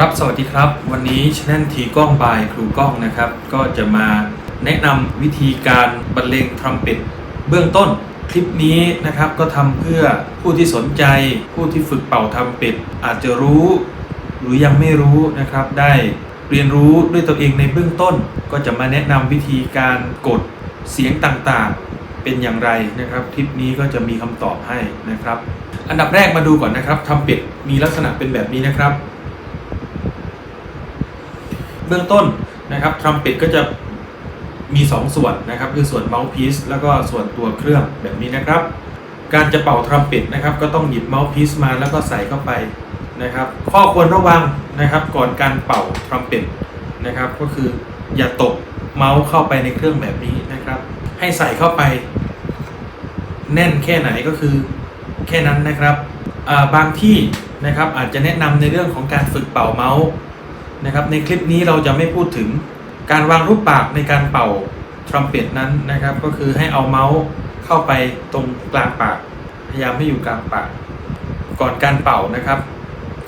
ครับ สวัสดีครับ วันนี้ช anel ทีกล้องบายครูกล้องนะครับ ก็จะมาแนะนำวิธีการบรรเลงทรัมเป็ตเบื้องต้น คลิปนี้นะครับก็ทำเพื่อผู้ที่สนใจ ผู้ที่ฝึกเป่าทรัมเป็ตอาจจะรู้ หรือยังไม่รู้นะครับ ได้เรียนรู้ด้วยตัวเองในเบื้องต้น ก็จะมาแนะนำวิธีการกดเสียงต่างๆ เป็นอย่างไรนะครับ คลิปนี้ก็จะมีคำตอบให้นะครับ อันดับแรกมาดูก่อนนะครับทำเป็ดมีลักษณะเป็นแบบนี้นะครับ เบื้องต้นนะครับทรัมเป็ตก็จะมี 2 ส่วนนะครับ คือส่วนเมาส์พีซแล้วก็ส่วนตัวเครื่องแบบนี้นะครับ การจะเป่าทรัมเป็ตนะครับ ก็ต้องหยิบเมาส์พีซมาแล้วก็ใส่เข้าไปนะครับ ข้อควรระวังนะครับ ก่อนการเป่าทรัมเป็ตนะครับ ก็คืออย่าตกเมาส์เข้าไปในเครื่องแบบนี้นะครับ ให้ใส่เข้าไป แน่นแค่ไหนก็คือแค่นั้นนะครับบางที่นะครับอาจจะแนะนำในเรื่องของการฝึกเป่าเมาส์ นะครับในคลิปนี้เราจะไม่พูดถึงการวางรูปปากในการเป่าทรัมเป็ตนั้นนะครับ ก็คือให้เอาเมาส์เข้าไปตรงกลางปาก พยายามให้อยู่กลางปาก ก่อนการเป่านะครับ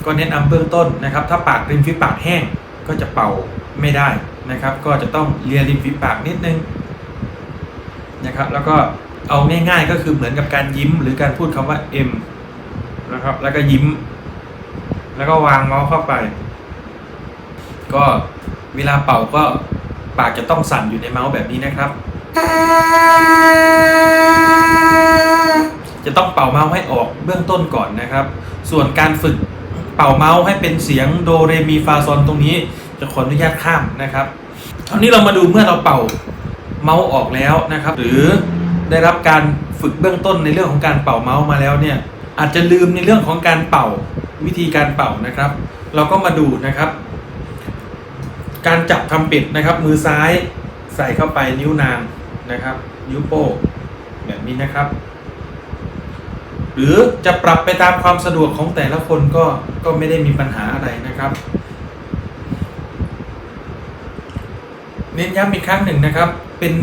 ก็แนะนำเบื้องต้นนะครับ ถ้าปากริมฝีปากแห้งก็จะเป่าไม่ได้นะครับ ก็จะต้องเลียริมฝีปากนิดนึงนะครับ แล้วก็เอาง่ายๆก็คือเหมือนกับการยิ้มหรือการพูดคำว่า M นะครับ แล้วก็ยิ้ม แล้วก็วางเมาส์เข้าไป ก็เวลาเป่าก็ปากจะต้องสั่นอยู่ในเมาส์แบบนี้นะครับ จะต้องเป่าเมาส์ให้ออกเบื้องต้นก่อนนะครับ ส่วนการฝึกเป่าเมาส์ให้เป็นเสียงโดเรมีฟาซอนตรงนี้จะขออนุญาตข้ามนะครับคราวนี้เรามาดูเมื่อเราเป่าเมาส์ออกแล้วนะครับ หรือได้รับการฝึกเบื้องต้นในเรื่องของการเป่าเมาส์มาแล้วเนี่ยอาจจะลืมในเรื่องของการเป่าวิธีการเป่านะครับ เราก็มาดูนะครับ การจับทำป็ดนะครับ มือซ้ายใส่เข้าไปนิ้วนางนะครับ นิ้วโป้งแบบนี้นะครับ หรือจะปรับไปตามความสะดวกของแต่ละคนก็ก็ไม่ได้มีปัญหาอะไรนะครับ เน้นย้ำอีกครั้งหนึ่งนะครับ เป็น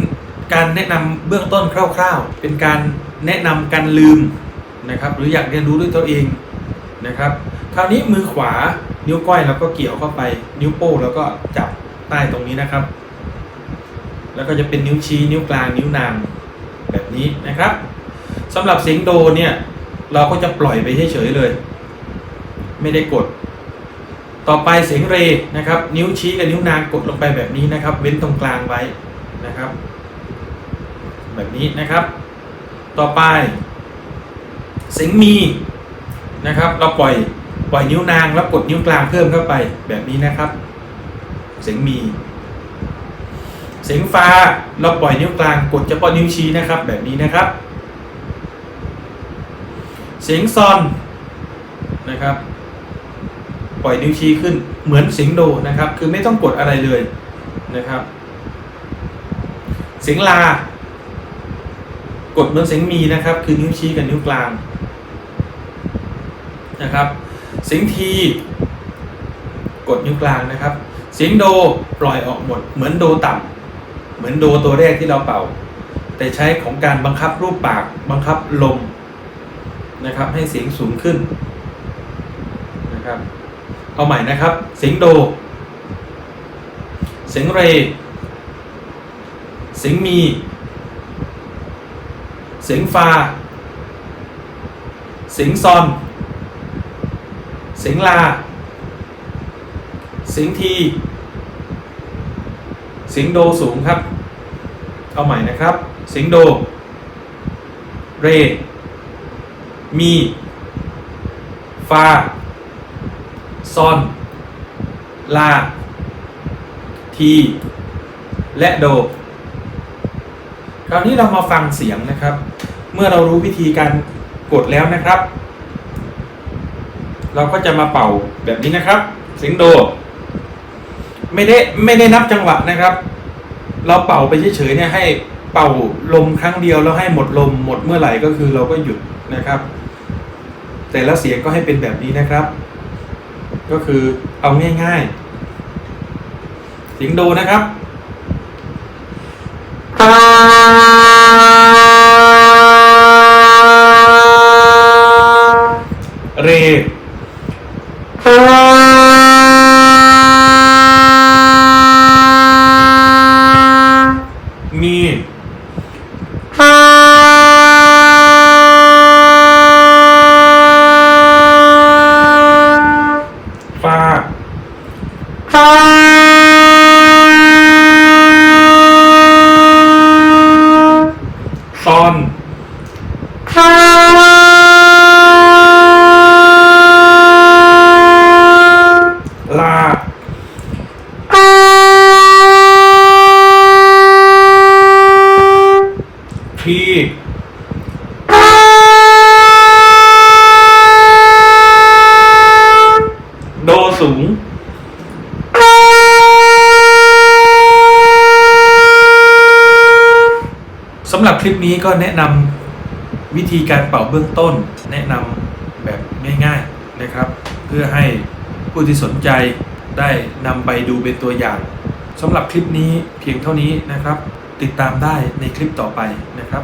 การแนะนำเบื้องต้นคร่าว ๆ เป็นการแนะนำการลืมนะครับ หรืออยากเรียนรู้ด้วยตัวเองนะครับ คราวนี้มือขวานิ้วก้อยเราก็เกี่ยวเข้าไป นิ้วโป้งแล้วก็จับใต้ตรงนี้นะครับ แล้วก็จะเป็นนิ้วชี้นิ้วกลางนิ้วนางแบบนี้นะครับสำหรับเสียงโดเนี่ยเราก็จะปล่อยไปเฉยๆเลย ไม่ได้กด ต่อไปเสียงเรนะครับ นิ้วชี้กับนิ้วนางกดลงไปแบบนี้นะครับ เว้นตรงกลางไว้นะครับ แบบนี้นะครับ ต่อไปเสียงมีนะครับ เราปล่อย ล่อยนิ้วนางแล้วกดนิ้วกลางเพิ่มเข้าไปแบบนี้นะครับ เสียงมี เสียงฟ้าเราปล่อยนิ้วกลางกดเฉพาะนิ้วชี้นะครับ แบบนี้นะครับ เสียงซอนนะครับ ปล่อยนิ้วชี้ขึ้นเหมือนเสียงโดนะครับ คือไม่ต้องกดอะไรเลยนะครับ เสียงลากดเหมือนเสียงมีนะครับ คือนิ้วชี้กับนิ้วกลางนะครับ สียงทีกดนิ้วกลางนะครับสียงโดปล่อยออกหมด เหมือนโดต่ำเหมือนโดตัวแรกที่เราเป่า แต่ใช้ของการบังคับรูปปากบังคับลมนะครับ ให้เสียงสูงขึ้นนะครับ เอาใหม่นะครับเสียงโดเสียงเรเสียงมีเสียงฟาเสียงซอน สียงลาสียงทีสียงโดสูงครับ เอาใหม่นะครับสียงโด เร มี ฟา ซอน ลา ที และโด คราวนี้เรามาฟังเสียงนะครับ เมื่อเรารู้วิธีการกดแล้วนะครับ เราก็จะมาเป่าแบบนี้นะครับ เสียงโด ไม่ได้ไม่ได้นับจังหวะนะครับ เราเป่าไปเฉยๆเนี่ยให้เป่าลมครั้งเดียวแล้วให้หมดลมหมดเมื่อไหร่ก็คือเราก็หยุดนะครับ แต่ละเสียงก็ให้เป็นแบบนี้นะครับ ก็คือเอาง่ายๆ เสียงโดนะครับ Ah! สูง สำหรับคลิปนี้ก็แนะนำวิธีการเป่าเบื้องต้น แนะนำแบบง่ายๆนะครับ เพื่อให้ผู้ที่สนใจได้นำไปดูเป็นตัวอย่างสำหรับคลิปนี้เพียงเท่านี้นะครับ ติดตามได้ในคลิปต่อไปนะครับ